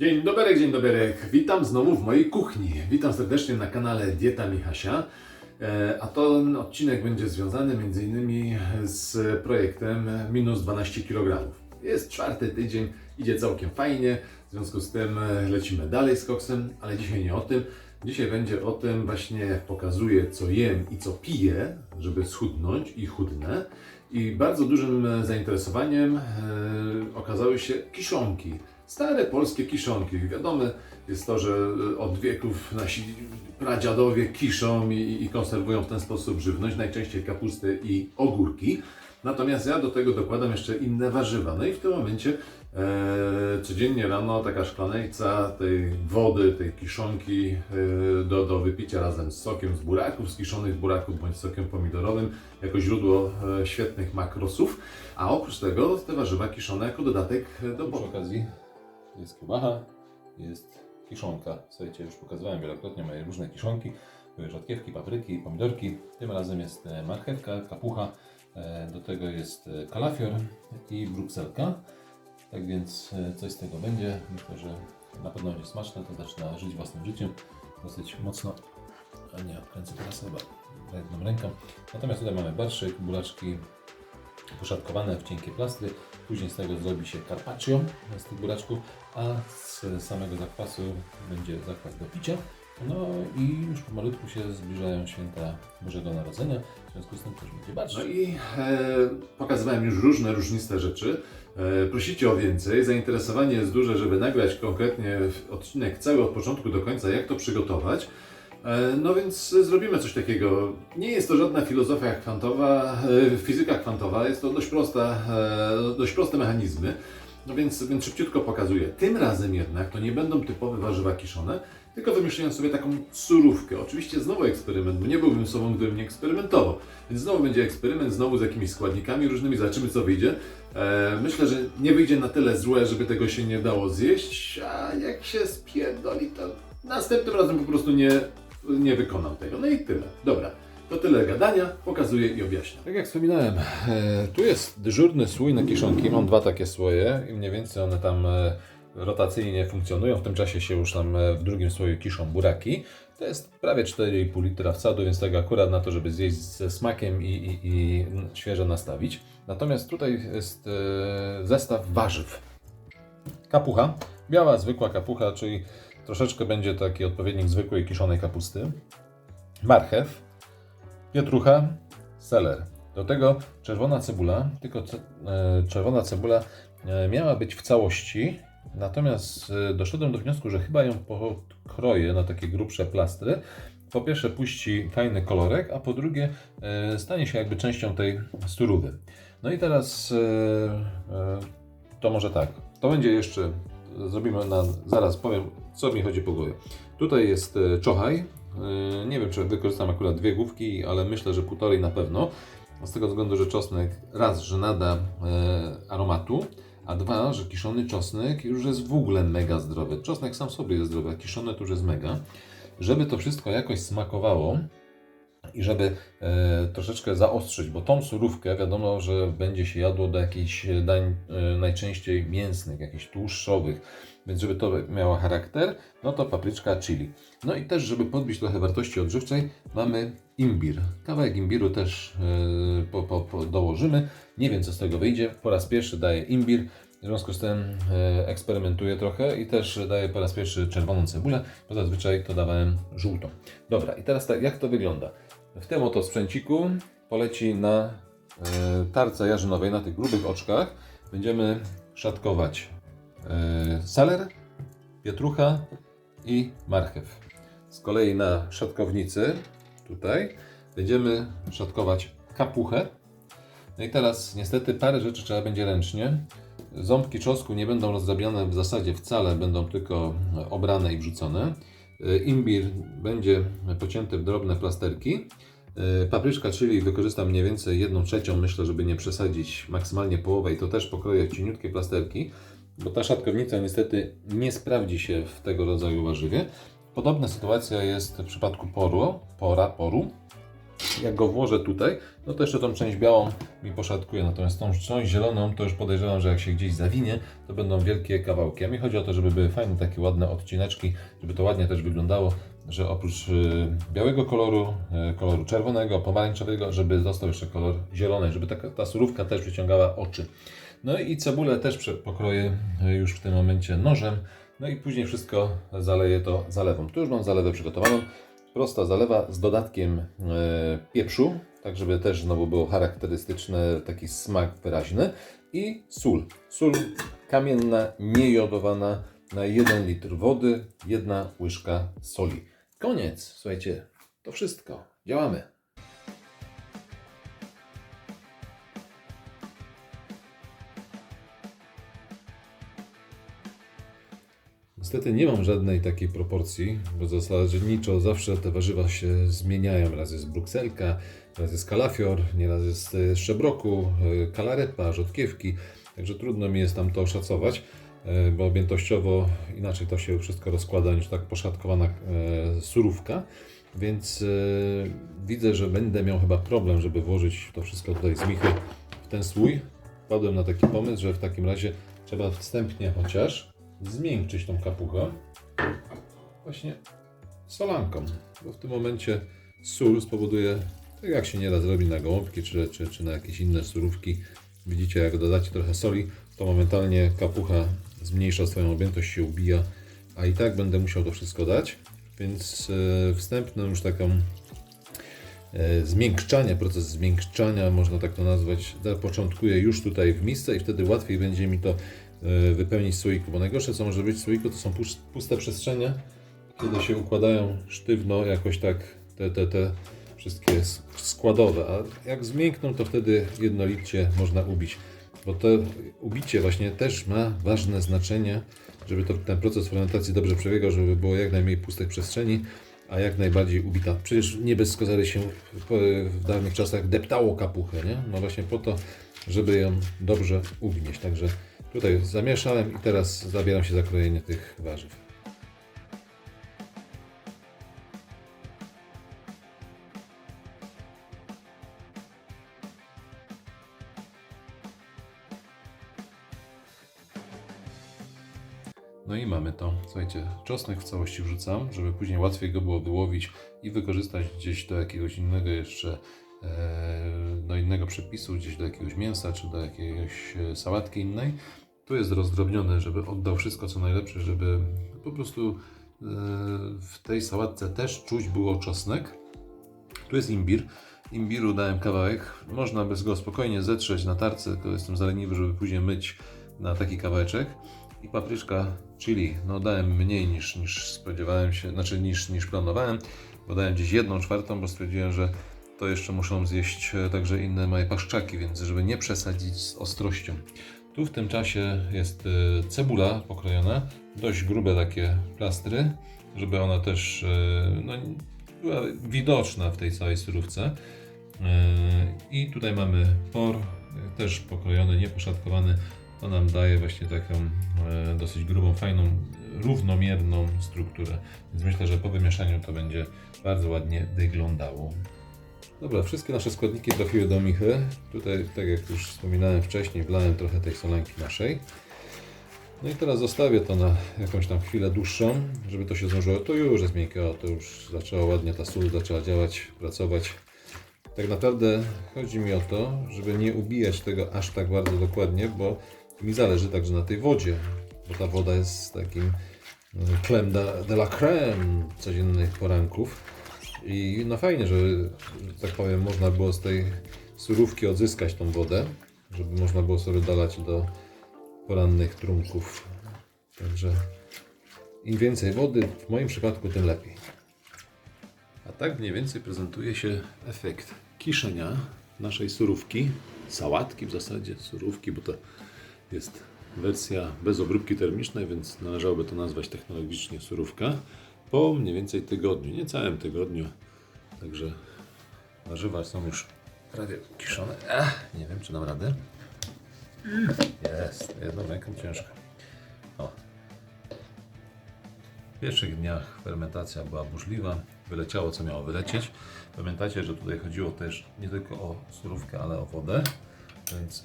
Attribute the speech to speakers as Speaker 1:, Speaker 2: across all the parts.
Speaker 1: Dzień dobry, dzień dobry. Witam znowu w mojej kuchni. Witam serdecznie na kanale Dieta Michasia. E, A ten odcinek będzie związany m.in. z projektem minus 12 kg. Jest czwarty tydzień, idzie całkiem fajnie, w związku z tym e, lecimy dalej z koksem, ale dzisiaj nie o tym. Dzisiaj będzie o tym właśnie, jak pokazuję, co jem i co piję, żeby schudnąć i chudnę. I bardzo dużym e, zainteresowaniem okazały się kiszonki. Stare polskie kiszonki. Wiadomo jest to, że e, od wieków nasi pradziadowie kiszą i, i konserwują w ten sposób żywność, najczęściej kapustę i ogórki. Natomiast ja do tego dokładam jeszcze inne warzywa. No i w tym momencie e, codziennie rano taka szklanejca tej wody, tej kiszonki e, do, do wypicia razem z sokiem z buraków, z kiszonych buraków bądź sokiem pomidorowym jako źródło e, świetnych makrosów. A oprócz tego te warzywa kiszone jako dodatek do
Speaker 2: Przy okazji jest kiełbacha, jest kiszonka. Słuchajcie, już pokazywałem wielokrotnie moje różne kiszonki. Były rzodkiewki, papryki, pomidorki. Tym razem jest e, marchewka, kapucha. e, Do tego jest e, kalafior i brukselka. Tak więc coś z tego będzie. Myślę, że na pewno będzie smaczne. To zaczyna żyć własnym życiem. Dosyć mocno. A nie, odkręcę teraz chyba jedną ręką. Natomiast tutaj mamy barszyk, buraczki poszatkowane w cienkie plastry. Później z tego zrobi się carpaccio z tych buraczków, a z samego zakwasu będzie zakwas do picia. No i już pomalutku się zbliżają święta Bożego Narodzenia, w związku z tym też będzie
Speaker 1: No
Speaker 2: bardziej.
Speaker 1: i e, pokazywałem już różne różniste rzeczy. E, prosicie o więcej. Zainteresowanie jest duże, żeby nagrać konkretnie odcinek cały od początku do końca, jak to przygotować. E, no więc zrobimy coś takiego. Nie jest to żadna filozofia kwantowa, e, fizyka kwantowa, jest to dość, prosta, e, dość proste mechanizmy. No więc, więc szybciutko pokazuję. Tym razem jednak to nie będą typowe warzywa kiszone, tylko wymyśliłem sobie taką surówkę. Oczywiście znowu eksperyment, bo nie byłbym sobą, gdybym nie eksperymentował. Więc znowu będzie eksperyment, znowu z jakimiś składnikami różnymi, zobaczymy co wyjdzie. Myślę, że nie wyjdzie na tyle złe, żeby tego się nie dało zjeść, a jak się spierdoli, to następnym razem po prostu nie, nie wykonam tego. No i tyle. Dobra, to tyle gadania, pokazuję i objaśniam.
Speaker 2: Tak jak wspominałem, e, tu jest dyżurny słój na kiszonki. Mam dwa takie słoje i mniej więcej one tam e, rotacyjnie funkcjonują. W tym czasie się już tam e, w drugim słoju kiszą buraki. To jest prawie 4,5 litra wsadu, więc tego akurat na to, żeby zjeść ze smakiem i, i, i świeżo nastawić. Natomiast tutaj jest zestaw warzyw. Kapucha, biała, zwykła kapucha, czyli troszeczkę będzie taki odpowiednik zwykłej kiszonej kapusty. Marchew, pietrucha, seler. Do tego czerwona cebula, tylko ce, e, czerwona cebula e, miała być w całości, natomiast e, doszedłem do wniosku, że chyba ją pokroję na takie grubsze plastry. Po pierwsze puści fajny kolorek, a po drugie stanie się jakby częścią tej sturówy. No i teraz to może tak, to będzie jeszcze, zrobimy na, zaraz powiem co mi chodzi po głowie. Tutaj jest e, czochaj, Yy, Nie wiem, czy wykorzystam akurat dwie główki, ale myślę, że półtorej na pewno. Z tego względu, że czosnek raz, że nada e, aromatu, a dwa, że kiszony czosnek już jest w ogóle mega zdrowy. Czosnek sam sobie jest zdrowy, a kiszony to już jest mega. Żeby to wszystko jakoś smakowało i żeby e, troszeczkę zaostrzyć, bo tą surówkę wiadomo, że będzie się jadło do jakichś dań e, najczęściej mięsnych, jakichś tłuszczowych, więc żeby to miało charakter, no to papryczka chili. No i też, żeby podbić trochę wartości odżywczej, mamy imbir. Kawałek imbiru też po, po, po dołożymy. Nie wiem, co z tego wyjdzie. Po raz pierwszy daję imbir. W związku z tym eksperymentuję trochę i też daję po raz pierwszy czerwoną cebulę, bo zazwyczaj to dawałem żółtą. Dobra, i teraz tak, jak to wygląda? W tym oto sprzęciku poleci na yy, tarce jarzynowej, na tych grubych oczkach. Będziemy szatkować yy, seler, pietrucha i marchew. Z kolei na szatkownicy, tutaj, będziemy szatkować kapuchę. No i teraz niestety parę rzeczy trzeba będzie ręcznie. Ząbki czosnku nie będą rozdrabiane w zasadzie wcale, będą tylko obrane i wrzucone. Y, Imbir będzie pocięty w drobne plasterki. Y, Papryczka, czyli wykorzystam mniej więcej jedną trzecią, myślę, żeby nie przesadzić maksymalnie połowę i to też pokroję w cieniutkie plasterki, bo ta szatkownica niestety nie sprawdzi się w tego rodzaju warzywie. Podobna sytuacja jest w przypadku poru, pora, poru. Jak go włożę tutaj, no to jeszcze tą część białą mi poszatkuje, natomiast tą część zieloną to już podejrzewam, że jak się gdzieś zawinie, to będą wielkie kawałki. A mi chodzi o to, żeby były fajne takie ładne odcineczki, żeby to ładnie też wyglądało, że oprócz y, białego koloru, y, koloru czerwonego, pomarańczowego, żeby został jeszcze kolor zielony, żeby taka, ta surówka też przyciągała oczy. No i cebulę też pokroję y, już w tym momencie nożem, no i później wszystko zaleję to zalewą. Tu już mam zalewę przygotowaną. Prosta zalewa z dodatkiem e, pieprzu, tak żeby też znowu było charakterystyczny taki smak wyraźny i sól. Sól kamienna, niejodowana na 1 litr wody, jedna łyżka soli. Koniec, słuchajcie, to wszystko. Działamy. Niestety nie mam żadnej takiej proporcji, bo zasadniczo zawsze te warzywa się zmieniają. Raz jest brukselka, raz jest kalafior, nieraz jest e, szczebroku, e, kalarepa, rzodkiewki. Także trudno mi jest tam to oszacować, e, bo objętościowo inaczej to się wszystko rozkłada niż tak poszatkowana surówka. Więc widzę, że będę miał chyba problem, żeby włożyć to wszystko tutaj z michy w ten słój. Wpadłem na taki pomysł, że w takim razie trzeba wstępnie chociaż zmiękczyć tą kapuchę. Właśnie solanką, bo w tym momencie sól spowoduje, tak jak się nieraz robi na gołąbki czy, czy, czy na jakieś inne surówki, widzicie jak dodacie trochę soli, to momentalnie kapucha zmniejsza swoją objętość, się ubija, a i tak będę musiał to wszystko dać, więc e, wstępną już taką e, zmiękczanie, proces zmiękczania, można tak to nazwać, zapoczątkuję już tutaj w misce i wtedy łatwiej będzie mi to wypełnić w słoiku, bo najgorsze co może być w słoiku to są pus- puste przestrzenie, kiedy się układają sztywno jakoś tak te, te, te wszystkie sk- składowe, a jak zmiękną to wtedy jednolicie można ubić, bo to ubicie właśnie też ma ważne znaczenie, żeby to, ten proces fermentacji dobrze przebiegał, żeby było jak najmniej pustych przestrzeni, a jak najbardziej ubita. Przecież nie bez kozary się w, w dawnych czasach deptało kapuchę, nie? No właśnie po to, żeby ją dobrze ugnieść. Także tutaj zamieszałem i teraz zabieram się za krojenie tych warzyw. No i mamy to. Słuchajcie, czosnek w całości wrzucam, żeby później łatwiej go było wyłowić i wykorzystać gdzieś do jakiegoś innego jeszcze, e, do innego przepisu, gdzieś do jakiegoś mięsa, czy do jakiejś e, sałatki innej. Tu jest rozdrobnione, żeby oddał wszystko co najlepsze, żeby po prostu e, w tej sałatce też czuć było czosnek. Tu jest imbir. Imbiru dałem kawałek. Można by go spokojnie zetrzeć na tarce, tylko jestem zaleniwy, żeby później myć na taki kawałeczek. I papryczka chili. No dałem mniej niż, niż spodziewałem się, znaczy niż, niż planowałem, bo dałem gdzieś jedną czwartą, bo stwierdziłem, że to jeszcze muszą zjeść e, także inne moje paszczaki, więc żeby nie przesadzić z ostrością. Tu w tym czasie jest e, cebula pokrojona, dość grube takie plastry, żeby ona też e, no, była widoczna w tej całej surówce. E, I tutaj mamy por, też pokrojony, nieposzatkowany. To nam daje właśnie taką dosyć grubą, fajną, równomierną strukturę. Więc myślę, że po wymieszaniu to będzie bardzo ładnie wyglądało. Dobra, wszystkie nasze składniki trafiły do michy. Tutaj, tak jak już wspominałem wcześniej, wlałem trochę tej solanki naszej. No i teraz zostawię to na jakąś tam chwilę dłuższą, żeby to się zdążyło. To już jest miękkie, o, to już zaczęła ładnie ta sól, zaczęła działać, pracować. Tak naprawdę chodzi mi o to, żeby nie ubijać tego aż tak bardzo dokładnie, bo mi zależy także na tej wodzie, bo ta woda jest takim mm, creme de, de la creme codziennych poranków. I no fajnie, że, że tak powiem, można było z tej surówki odzyskać tą wodę, żeby można było sobie dolać do porannych trunków. Także im więcej wody, w moim przypadku, tym lepiej. A tak mniej więcej prezentuje się efekt kiszenia naszej surówki, sałatki w zasadzie, surówki, bo to jest wersja bez obróbki termicznej, więc należałoby to nazwać technologicznie surówka. Po mniej więcej tygodniu, nie całym tygodniu, także warzywa są już prawie kiszone. Ach, nie wiem, czy dam radę. Jest, jedną ręką ciężko. O. W pierwszych dniach fermentacja była burzliwa, wyleciało, co miało wylecieć. Pamiętajcie, że tutaj chodziło też nie tylko o surówkę, ale o wodę, więc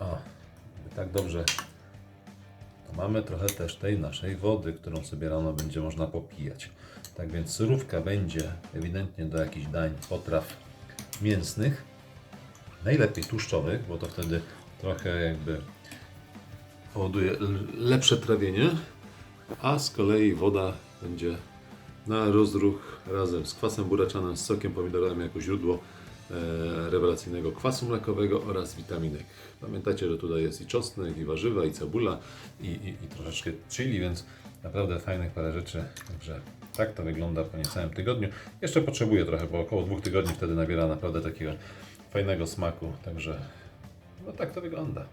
Speaker 2: o, tak dobrze mamy trochę też tej naszej wody, którą sobie rano będzie można popijać. Tak więc surówka będzie ewidentnie do jakichś dań, potraw mięsnych, najlepiej tłuszczowych, bo to wtedy trochę jakby powoduje lepsze trawienie, a z kolei woda będzie na rozruch razem z kwasem buraczanym, z sokiem pomidorowym jako źródło rewelacyjnego kwasu mlekowego oraz witaminek. Pamiętajcie, że tutaj jest i czosnek, i warzywa, i cebula, i, i, i troszeczkę chili, więc naprawdę fajnych parę rzeczy. Także tak to wygląda po niecałym tygodniu. Jeszcze potrzebuję trochę, bo około dwóch tygodni wtedy nabiera naprawdę takiego fajnego smaku. Także no tak to wygląda.